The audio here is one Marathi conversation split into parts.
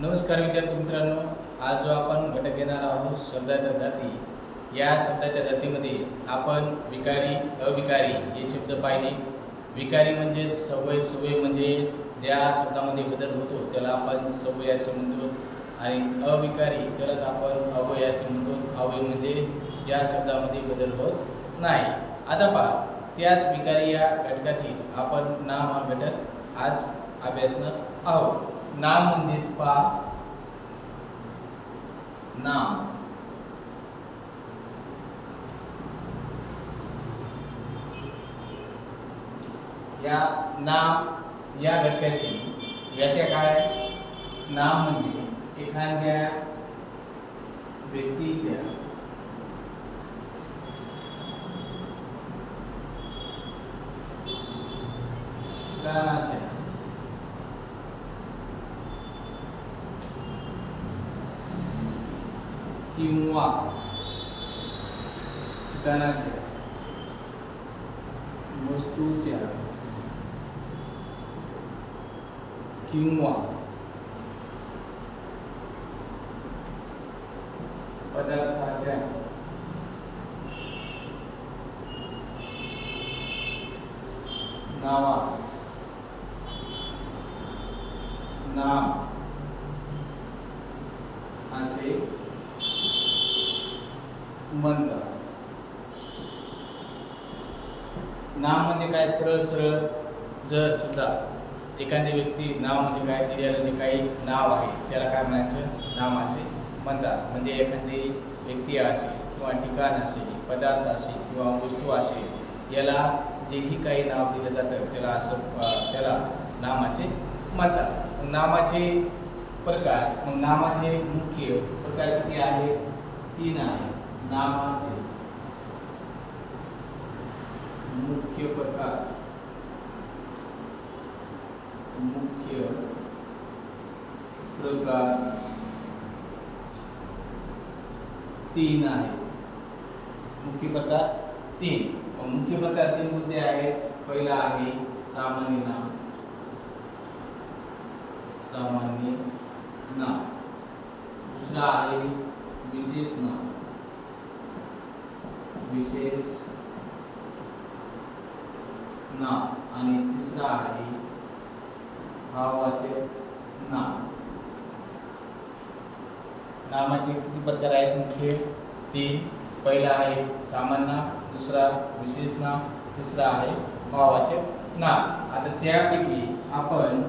नमस्कार विद्यार्थी मित्रांनो आज जो आपण घटक घेणार आहोत शब्दाच्या जाती या शब्दाच्या जातीमध्ये आपण विकारी अविकारी हे शब्द पाहिले. विकारी म्हणजे सवय सवय म्हणजेच ज्या शब्दामध्ये बदल होतो त्याला आपण सवय असे म्हणतो. आणि अविकारी त्यालाच आपण अवय असे म्हणतो. अवय म्हणजे ज्या शब्दामध्ये बदल होत नाही. आता पहा त्याच विकारी या घटकातील आपण नाम हा घटक आज अभ्यासणार आहोत. नाम म्हणजेच पा. नाम. या नाम या घटकाची व्याख्या काय नाम म्हणजे एखाद्या व्यक्तीच्या किंवा ठिकाणाच्या वस्तूच्या किंवा पदार्थाच्या नावास नाम असे म्हणतात. नाम म्हणजे काय? सरळ सरळ जर सुद्धा एखादी व्यक्ती नाव म्हणजे काय? दिलेलं जे काही नाव आहे त्याला काय म्हणायचं? नाम असे म्हणतात. म्हणजे एखादी व्यक्ती असेल किंवा ठिकाण असेल पदार्थ असेल किंवा वस्तू असेल याला जेही काही नाव दिलं जातं त्याला असं त्याला नाम असे म्हणतात. नामाचे प्रकार मग नामाचे मुख्य प्रकार किती आहेत? तीन मुख्य प्रकार। मुख्य प्रकार। तीन आहेत मुख्य प्रकार तीन। मुख्य प्रकार तीन कोणते आहेत? पहिला आहे सामान्य नाम। सामान्य नाम। दुसरा आहे विशेष नाम। विशेष नाम आणि तिसरा आहे भावाचे नाम नामाचे किती प्रकार आहेत? मुख्य तीन. पहिला आहे सामान्य दुसरा विशेष नाम तिसरा आहे भावाचे नाम आता त्यापैकी आपण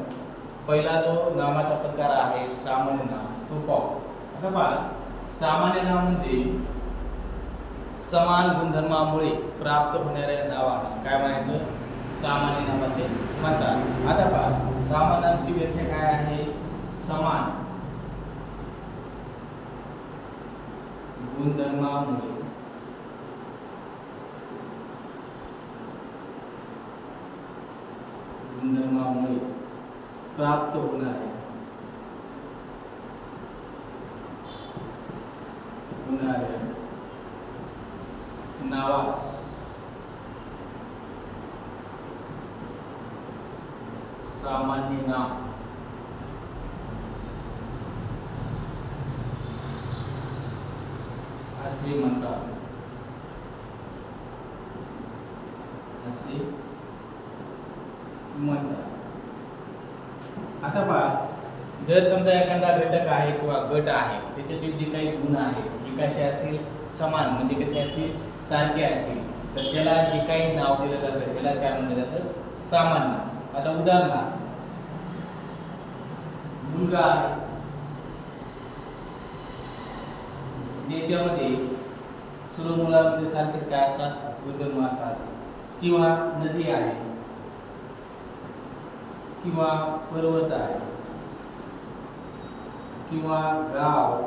पहिला जो नामाचा प्रकार आहे सामान्य नाम तो पाहू. आता पहा सामान्य नाम म्हणजे समान गुणधर्मामुळे प्राप्त होणाऱ्या नावास. काय म्हणायचं? सामान्य नाव असे म्हणतात आता पहा सामान्यांची व्याख्या काय आहे? समान गुणधर्मामुळे. गुणधर्मामुळे प्राप्त होणारे होणाऱ्या नावास सामान्य नाम असे म्हणतात असे म्हणतात आता पहा जर समजा एखादा घटक आहे किंवा गट आहे त्याच्यातील जे काही गुण आहेत हे कसे असतील? समान म्हणजे कसे असतील? सारखे असतील. तर त्याला जे काही नाव दिलं जातं त्यालाच काय म्हणलं जातं? सामान्य. आता उदाहरणार्थ मुलगा आहे ज्याच्यामध्ये सर्व मुलांमध्ये सारखेच काय असतात? गुणधर्म असतात. किंवा नदी आहे. किंवा पर्वत आहे. किंवा गाव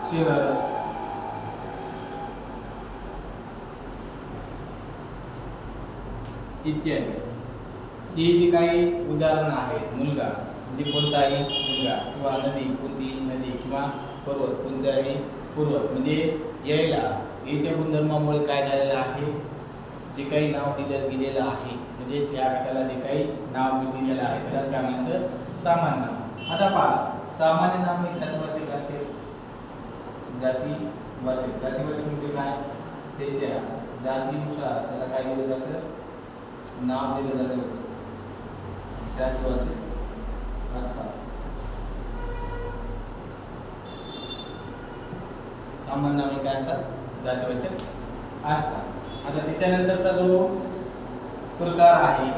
शहर. इत्यादी. हे जे काही उदाहरणं आहेत मुलगा म्हणजे कोणताही मुलगा किंवा नदी कोणती नदी किंवा पर्वत कोणताही पर्वत म्हणजे यायला याच्या गुणधर्मामुळे काय झालेलं आहे? जे काही नाव दिलं गेलेलं आहे म्हणजेच या गटाला जे काही नाव दिलेलं आहे त्यालाच काय म्हणायचं सामान्य नाव. आता पहा सामान्य नाम हे म्हणजे जातीवाचक असते. जातीवाचक जातीवाचक म्हणजे काय? त्याच्या जातीनुसार त्याला काय दिलं जातं? नाव दिलं जातं. जातीवाचक असतात. सामान्य नामे काय असतात? जातीवाचक असतात. आता त्याच्यानंतरचा जो प्रकार आहे